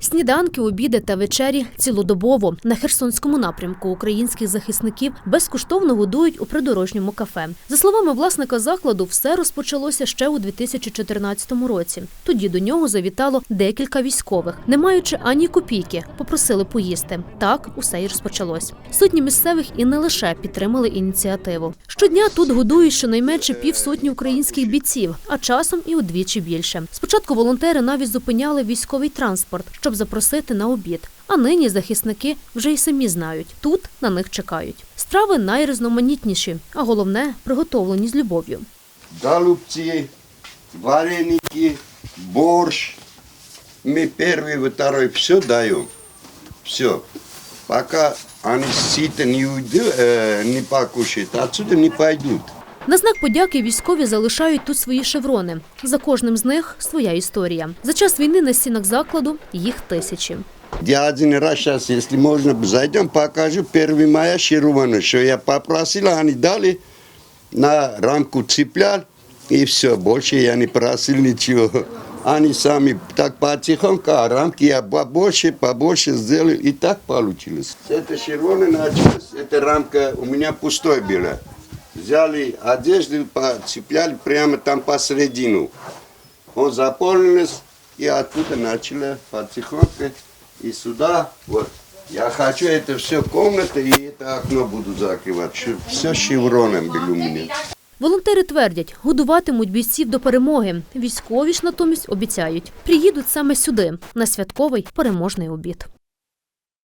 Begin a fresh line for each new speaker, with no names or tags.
Сніданки, обіди та вечері цілодобово на Херсонському напрямку українських захисників безкоштовно годують у придорожньому кафе. За словами власника закладу, все розпочалося ще у 2014 році. Тоді до нього завітало декілька військових, не маючи ані копійки, попросили поїсти. Так усе й розпочалось. Сотні місцевих і не лише підтримали ініціативу. Щодня тут годують щонайменше півсотні українських бійців, а часом і удвічі більше. Спочатку волонтери навіть зупиняли військовий транспорт, щоб запросити на обід. А нині захисники вже й самі знають, тут на них чекають. Страви найрізноманітніші, а головне приготовлені з любов'ю.
голубцы, вареники, борщ. Мы первый, второй, все даем. Все. Пока они сыто не уйдут, э, не покушают, отсюда не пойдут.
На знак подяки військові залишають тут свої шеврони. За кожним з них своя історія. За час війни на стінах закладу їх тисячі.
Я один раз сейчас, если можно, зайдем, покажу 1 мая Ширувана, что я попросил, они дали, на рамку цеплял, и все, больше я не просил ничего. Они сами так потихоньку, а рамки я побольше, побольше сделали, и так получилось. С этой Ширвоны началось, эта рамка у меня пустой была. Взяли одежду, цепляли прямо там посередину. Он заполнился, и оттуда начали потихоньку и сюда. Вот. Я хочу это все комната и это окно буду закрывать. Все шевроном было у меня.
Волонтери твердять, годуватимуть бійців до перемоги. Військові ж натомість обіцяють, приїдуть саме сюди на святковий переможний обід.